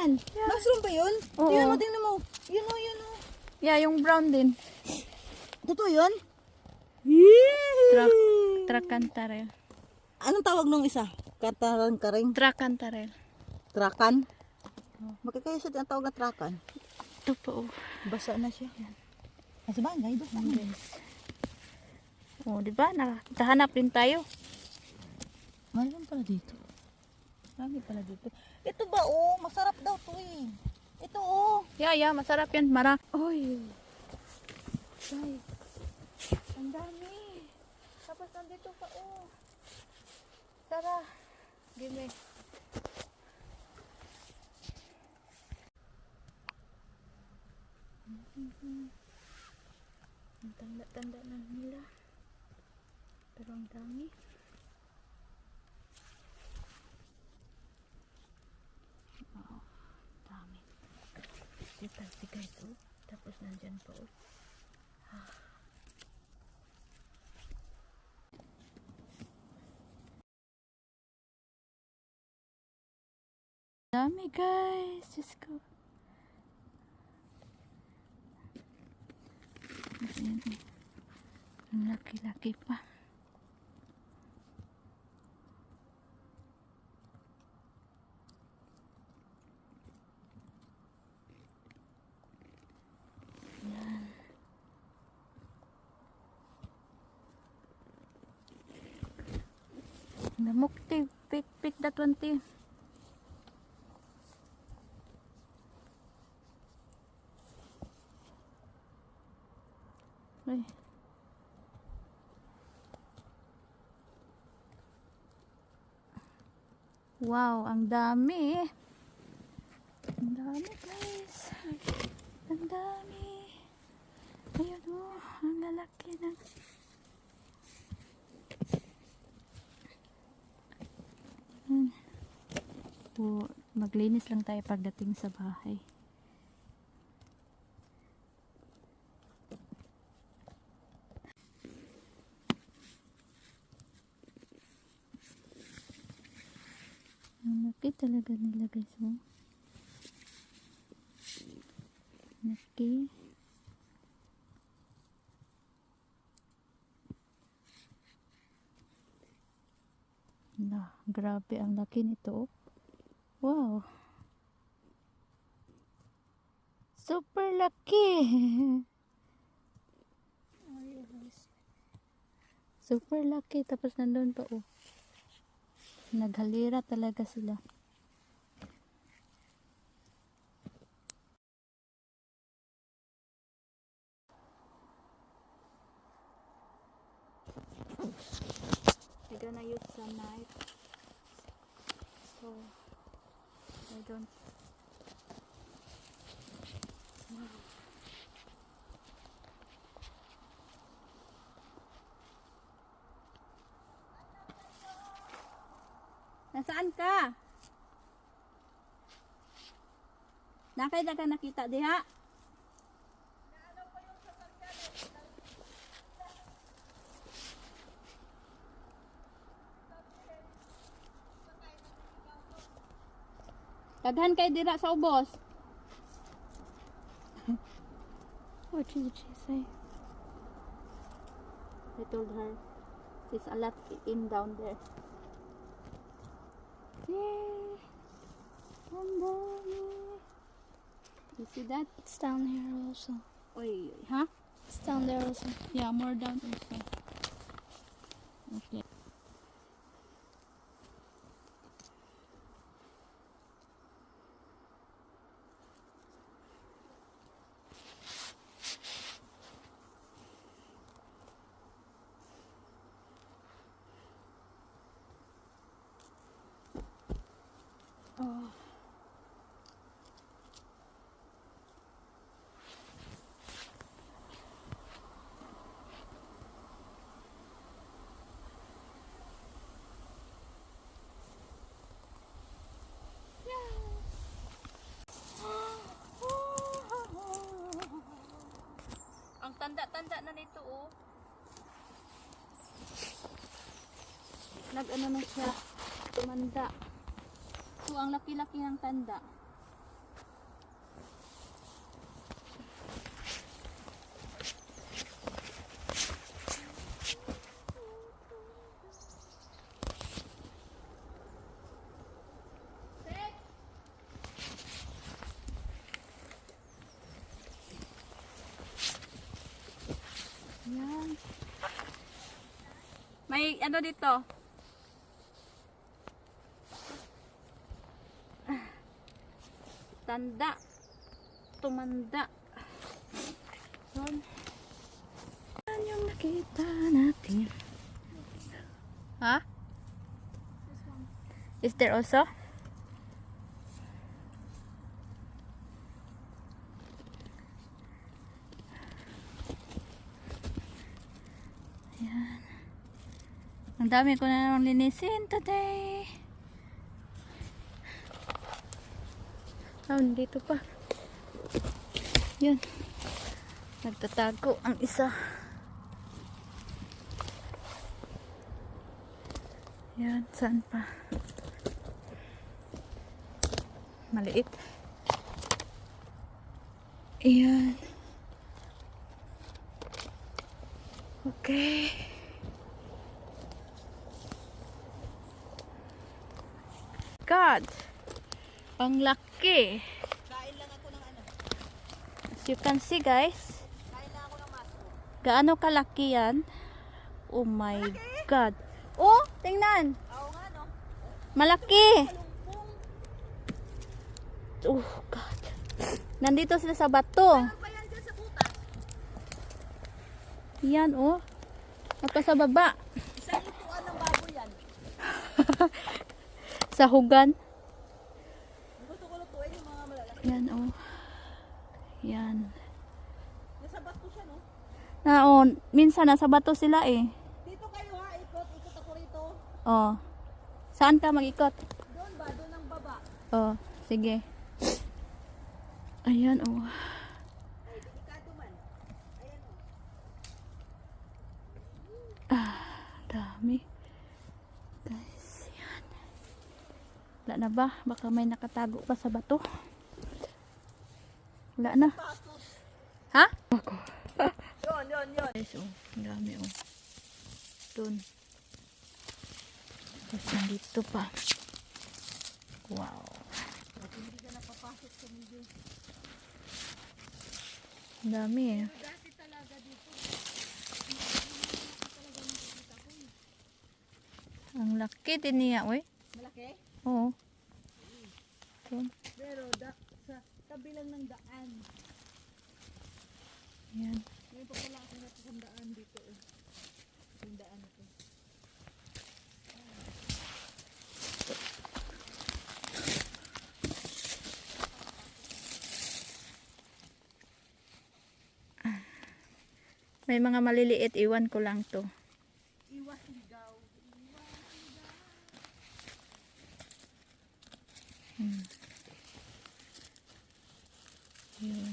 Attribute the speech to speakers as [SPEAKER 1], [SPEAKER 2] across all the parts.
[SPEAKER 1] yan. Mushroom ba yun?
[SPEAKER 2] Oo.
[SPEAKER 1] Tingnan mo, tingnan mo. Yun o, yun o.
[SPEAKER 2] Yeah, yung brown din.
[SPEAKER 1] Totoo yun?
[SPEAKER 2] Truck, trakantarel.
[SPEAKER 1] Anong tawag nung isa? Kataran karing?
[SPEAKER 2] Trakantarel.
[SPEAKER 1] Trakan? Makikaya siya ang tawag na trakan.
[SPEAKER 2] Ito po.
[SPEAKER 1] Basa na siya. Ah, sa bagay, basa na.
[SPEAKER 2] Guys. Oh, di ba? Nakahanap din tayo.
[SPEAKER 1] Meron pala dito. Marami pala dito. Ito ba oh, masarap daw to eh. Ito oh.
[SPEAKER 2] Yeah, yeah, masarap yan. Mara. Oy. Guys. Ang dami. Tapos nandito pa, oh. Tara. Give me. Ang tanda-tanda na nila. Pero ang dami. Kita si guys, oh. Tapos nandyan pa, oh. Dami guys. Ayan, oh. Ang laki-laki pa. Namukti. Pick, pick that one, T. Uy. Wow, ang dami. Ang dami, guys. Ang dami. Ayun, oh. Ang lalaki ng... Ayan. Po, maglinis lang tayo pagdating sa bahay. Ang laki talaga nila guys mo. Laki. Na, grabe ang laki nito. oh. Wow. Super laki. Super laki. Tapos nandun pa oh. Naghalira talaga sila. I'm gonna use some knife. So Don't Nasaan ka? Nakita ka nakita diha? Daghan kay dira sa ubos. What did she say? I told her there's a lot in down there. Yay! You see that?
[SPEAKER 3] It's down here also.
[SPEAKER 2] Oy, ha?
[SPEAKER 3] It's down there also.
[SPEAKER 2] Yeah, more down also. Okay. nag-ano na siya, tumanda. So, ang laki-laki ng tanda. May ano dito? Tanda. Tumanda. Yan. Yan yung nakita natin. Ha? Is there also? Ayan. Ang dami ko na namang linisin today. Oh, dito pa. Yun. Nagtatago ang isa. Yan, saan pa? Maliit. Ayan. Okay. God. Ang laki.
[SPEAKER 1] Kain lang ako ng ano.
[SPEAKER 2] As you can see guys.
[SPEAKER 1] Kain lang ako ng masko.
[SPEAKER 2] Gaano kalaki yan? Oh my God. Oh, tingnan.
[SPEAKER 1] Oo nga no.
[SPEAKER 2] Malaki. Oh God. Nandito sila sa bato.
[SPEAKER 1] Ano ba yan dyan sa butas?
[SPEAKER 2] Yan oh. Pa sa baba.
[SPEAKER 1] Isang lutuan ng baboy yan.
[SPEAKER 2] Sa hugan.
[SPEAKER 1] Gusto ko lutuin yung mga malalaki.
[SPEAKER 2] Yan oh. Yan.
[SPEAKER 1] Nasa bato siya no.
[SPEAKER 2] Na oh, minsan nasa bato sila eh.
[SPEAKER 1] Dito kayo ha. Ikot. Ikot ako rito.
[SPEAKER 2] Oh. Saan ka mag-ikot?
[SPEAKER 1] Doon ba? Doon ang baba.
[SPEAKER 2] Oh, sige. Ayan oh.
[SPEAKER 1] Ay, delikado man. Ayan o.
[SPEAKER 2] Dami. Guys, yan. Wala na ba? Baka may nakatago pa sa bato. Wala na. Ha? Ako.
[SPEAKER 1] Yun, yun, yun.
[SPEAKER 2] Guys, oh. Ang dami, oh. Doon. Tapos nandito pa. Wow.
[SPEAKER 1] Hindi ka napapasok sa video.
[SPEAKER 2] Ang dami, eh.
[SPEAKER 1] Dati talaga dito.
[SPEAKER 2] Ang laki din niya, oy.
[SPEAKER 1] Malaki?
[SPEAKER 2] Oo. Doon.
[SPEAKER 1] Pero da, tabi lang ng daan.
[SPEAKER 2] Yan.
[SPEAKER 1] Ngayon pa pala ako natandaan dito eh. Yung daan na to.
[SPEAKER 2] May mga maliliit, iwan ko lang to.
[SPEAKER 1] Iwas ligaw.
[SPEAKER 2] Hmm. Yun.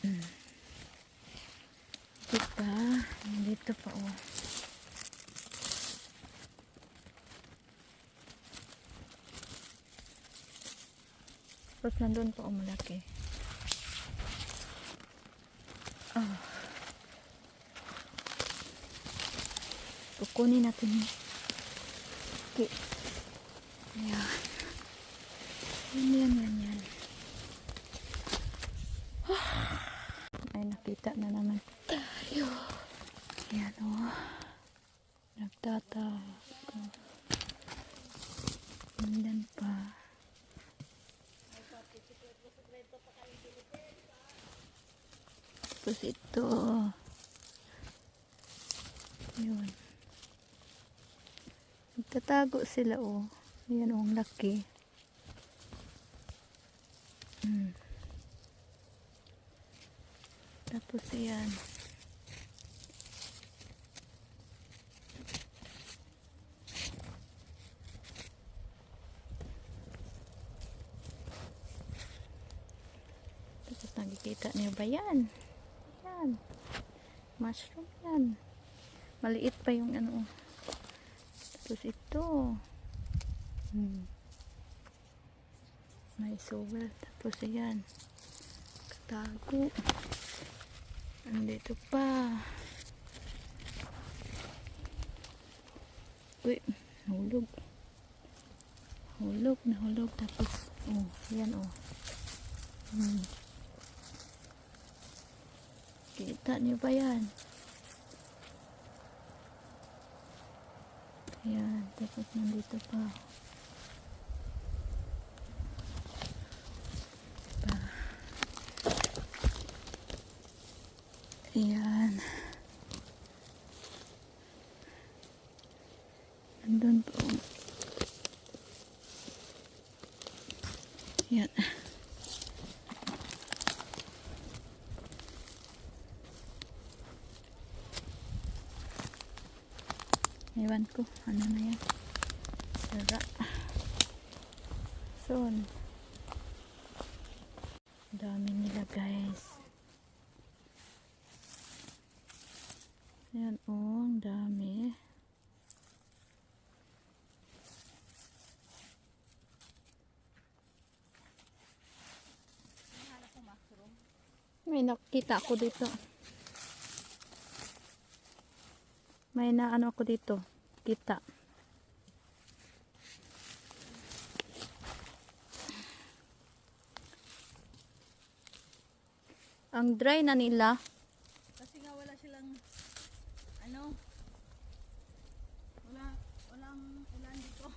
[SPEAKER 2] Hmm. Diba? Dito pa oh. Tapos nandun pa oh malaki. Ah. Kukunin natin yung Okay. Ayan. Yan, yan, yan, yan. Ay, nakita na naman tayo. Ayan, oh. Nagtatago. Nandan pa. Tapos ito. Yun. Nagtatago sila oh. Ayan oh, ang laki. Mm. Tapos ayan. Tapos nakikita niyo ba yan? Yan. Mushroom yan. Maliit pa yung ano. oh. Tapos ito. Hmm. May soil. Tapos ayan. Katago. Andito pa. Uy, nahulog. Hulog, nahulog. Tapos, oh, ayan oh. Hmm. Kita niyo ba yan? Ayan, tapos nandito pa. Pa. Ayan. Nandun po. Ayan. Ewan ko, ano na yan. Sara. Son. Dami nila guys. Ayan oh, ang dami. May nakita ako dito. May na ano ako dito. Kita. Ang dry na nila.
[SPEAKER 1] Kasi nga wala silang ano wala walang ulan dito.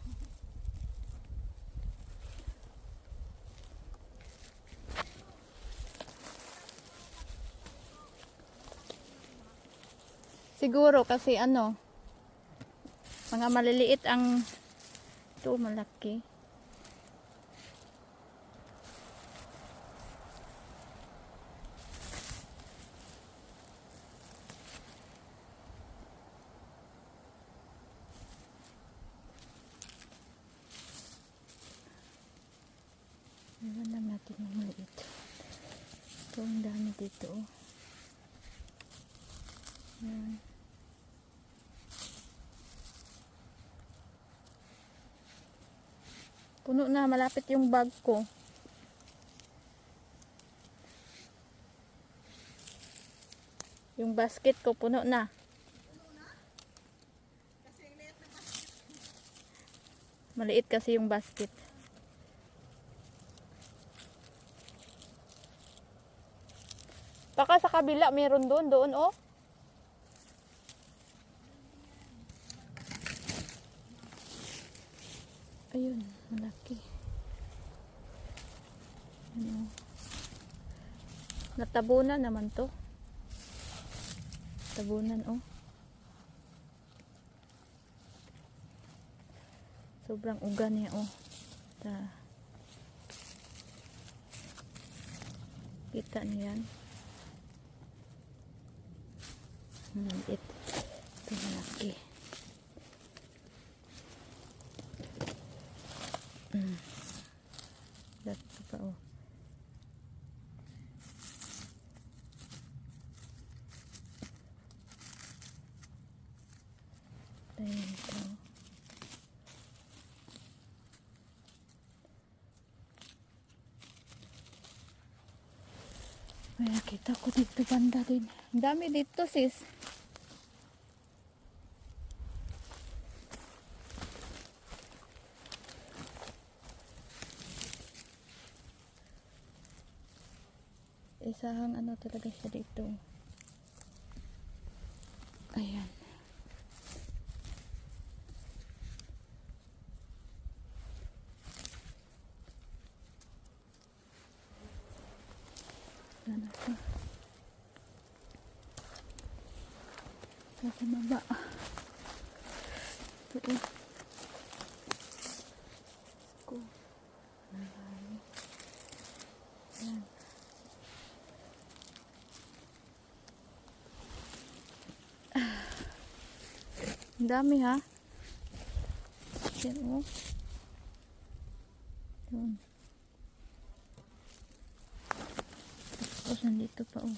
[SPEAKER 2] Siguro kasi ano, mga maliliit ang ito malaki. Iwan lang natin yung maliit. Ito ang dami dito. Oh. Puno na, malapit yung bag ko. Yung basket ko puno na. Maliit kasi yung basket. Baka sa kabila meron doon, doon oh. Ayun, malaki. Ano? Natabunan naman to. Tabunan, oh. Sobrang uga niya, oh. Ta. Kita niyo yan. Maliit. Ito malaki. Dito pa oh. Ayan ito. May nakita ko dito banda din. Ang dami dito sis. Isahang ano talaga siya dito. Ayan. Ano to? Sa baba. Ito eh. Dami ha. Yan oh. Yun. Tapos nandito pa oh.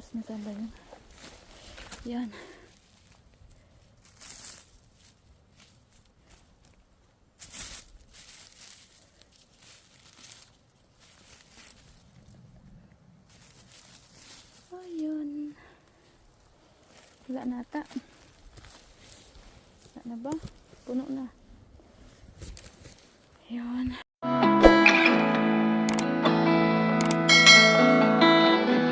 [SPEAKER 2] Tapos nasaan yun? Yan. Ayun. Oh, Wala na ata. Wala na ba? Puno na. Yun.